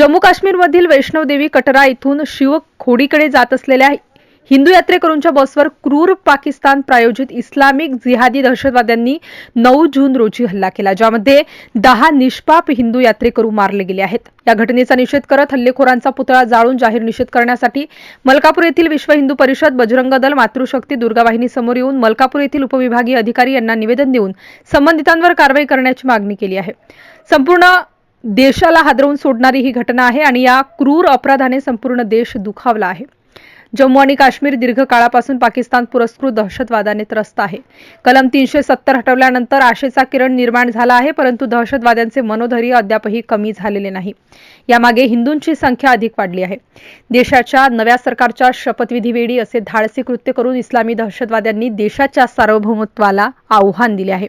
जम्मू काश्मीरमधील वैष्णवदेवी कटरा इथून शिवखोडीकडे जात असलेल्या हिंदू यात्रेकरूंच्या बसवर क्रूर पाकिस्तान प्रायोजित इस्लामिक जिहादी दहशतवाद्यांनी नऊ जून रोजी हल्ला केला ज्यामध्ये दहा निष्पाप हिंदू यात्रेकरू मारले गेले आहेत. या घटनेचा निषेध करत हल्लेखोरांचा पुतळा जाळून जाहीर निषेध करण्यासाठी मलकापूर येथील विश्व हिंदू परिषद बजरंग दल मातृशक्ती दुर्गावाहिनी समोर येऊन मलकापूर येथील उपविभागीय अधिकारी यांना निवेदन देऊन संबंधितांवर कारवाई करण्याची मागणी केली आहे. संपूर्ण देशाला हादरवून सोडणारी ही घटना आहे आणि या क्रूर अपराधाने संपूर्ण देश दुखावला आहे. जम्मू आणि काश्मीर दीर्घकाळापासून पाकिस्तान पुरस्कृत दहशतवादाने त्रस्त आहे. कलम तीनशे सत्तर हटवल्यानंतर आशेचा किरण निर्माण झाला आहे परंतु दहशतवाद्यांचे मनोधैर्य अद्यापही कमी झालेले नाही. यामागे हिंदूंची संख्या अधिक वाढली आहे. देशाच्या नव्या सरकारच्या शपथविधीवेळी असे धाडसी कृत्य करून इस्लामी दहशतवाद्यांनी देशाच्या सार्वभौमत्वाला आव्हान दिले आहे.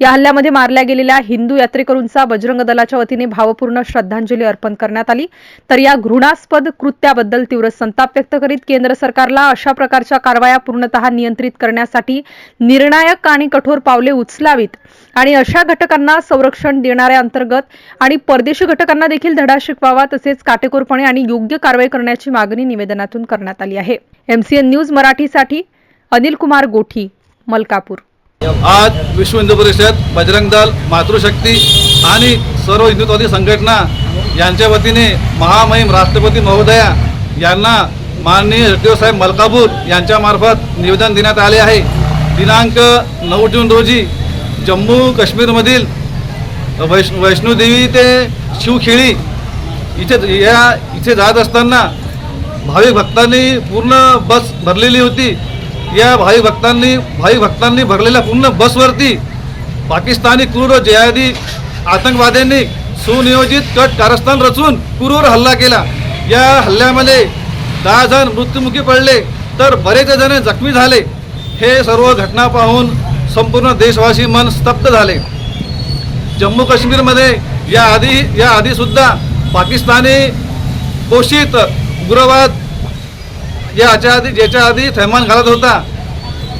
या हल्ल्यामध्ये मारल्या गेलेल्या हिंदू यात्रेकरूंचा बजरंग दलाच्या वतीने भावपूर्ण श्रद्धांजली अर्पण करण्यात आली. तर या घृणास्पद कृत्याबद्दल तीव्र संताप व्यक्त करीत केंद्र सरकारला अशा प्रकारच्या कारवाया पूर्णतः नियंत्रित करण्यासाठी निर्णायक आणि कठोर पावले उचलावीत आणि अशा घटकांना संरक्षण देणाऱ्या अंतर्गत आणि परदेशी घटकांना देखील धडा शिकवावा तसेच काटेकोरपणे आणि योग्य कारवाई करण्याची मागणी निवेदनातून करण्यात आली आहे. एमसीएन न्यूज मराठीसाठी अनिल कुमार गोठी मलकापूर. आज विश्व हिंदू परिषद बजरंग दल मातृशक्ती आणि सर्व हिंदुत्वादी संघटना यांच्या वतीने महामहिम राष्ट्रपती महोदया यांना माननीय जगदेव साहेब मलकापूर यांच्यामार्फत निवेदन देण्यात आले आहे. दिनांक नऊ जून रोजी जम्मू काश्मीरमधील वैष वैष्णोदेवी ते शिवखेळी इथे या इथे जात असताना भाविक भक्तांनी पूर्ण बस भरलेली होती. या भाविक भक्तांनी भाविक भक्तांनी भरलेल्या पूर्ण बसवरती पाकिस्तानी क्रूर जिहादी आतंकवाद्यांनी सुनियोजित कट कारस्थान रचून क्रूर हल्ला केला. या हल्ल्यामध्ये दहा जण मृत्युमुखी पडले तर बरेच जण जखमी झाले. हे सर्व घटना पाहून संपूर्ण देशवासी मन स्तब्ध झाले. जम्मू काश्मीरमध्ये या आधी या आधीसुद्धा पाकिस्तानी पोषित उग्रवाद याच्या आधी ज्याच्या आधी थैमान घालत होता.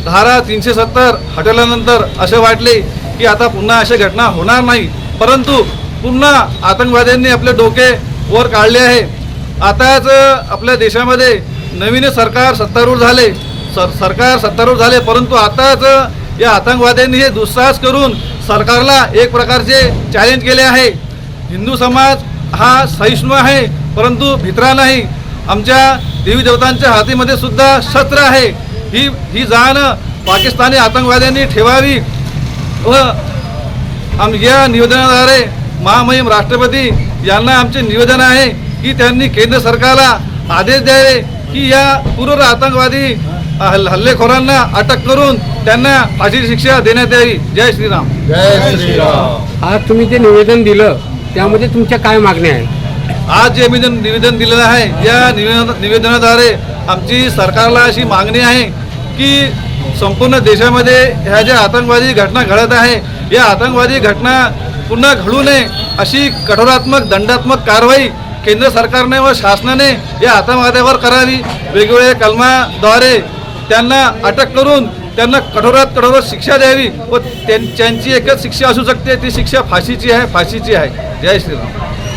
धारा तीनशे सत्तर हटवल्यानंतर असे वाटले की आता पुन्हा अशा घटना होणार नाही. परंतु पुन्हा आतंकवाद्यांनी आपले डोके वर काढले आहे. आताच आपल्या देशामध्ये नवीन सरकार सत्तारूढ झाले. सर सरकार सत्तारूढ झाले परंतु आताच या आतंकवाद्यांनी हे दुस्साहस करून सरकारला एक प्रकारचे चॅलेंज केले आहे. हिंदू समाज हा सहिष्णू आहे परंतु भित्रा नाही. आमच्या देवी देवतांच्या हातीमध्ये सुद्धा शस्त्र आहे. ही ही जाण पाकिस्तानी आतंकवाद्यांनी ठेवावी. व आम या निवेदनाद्वारे महामहिम राष्ट्रपती यांना आमचे निवेदन आहे की त्यांनी केंद्र सरकारला आदेश द्यावे की या पूर्व आतंकवादी हल् हल्लेखोरांना अटक करून त्यांना फाशीची शिक्षा देण्यात यावी. जय श्रीराम. जय श्रीराम. आज तुम्ही जे निवेदन दिलं त्यामध्ये तुमच्या काय मागण्या आहेत? आज जे निवेदन निवेदन दिलेलं आहे या निवेदन निवेदनाद्वारे आमची सरकारला अशी मागणी आहे की संपूर्ण देशामध्ये ह्या ज्या आतंकवादी घटना घडत आहे या आतंकवादी घटना पुन्हा घडू नये अशी कठोरात्मक दंडात्मक कारवाई केंद्र सरकारने व शासनाने या आतंकवाद्यावर करावी. वेगवेगळ्या कलमाद्वारे त्यांना अटक करून त्यांना कठोरात कठोर शिक्षा द्यावी व त्यांची एकच शिक्षा असू शकते ती शिक्षा फाशीची आहे फाशीची आहे. Já, Estrela.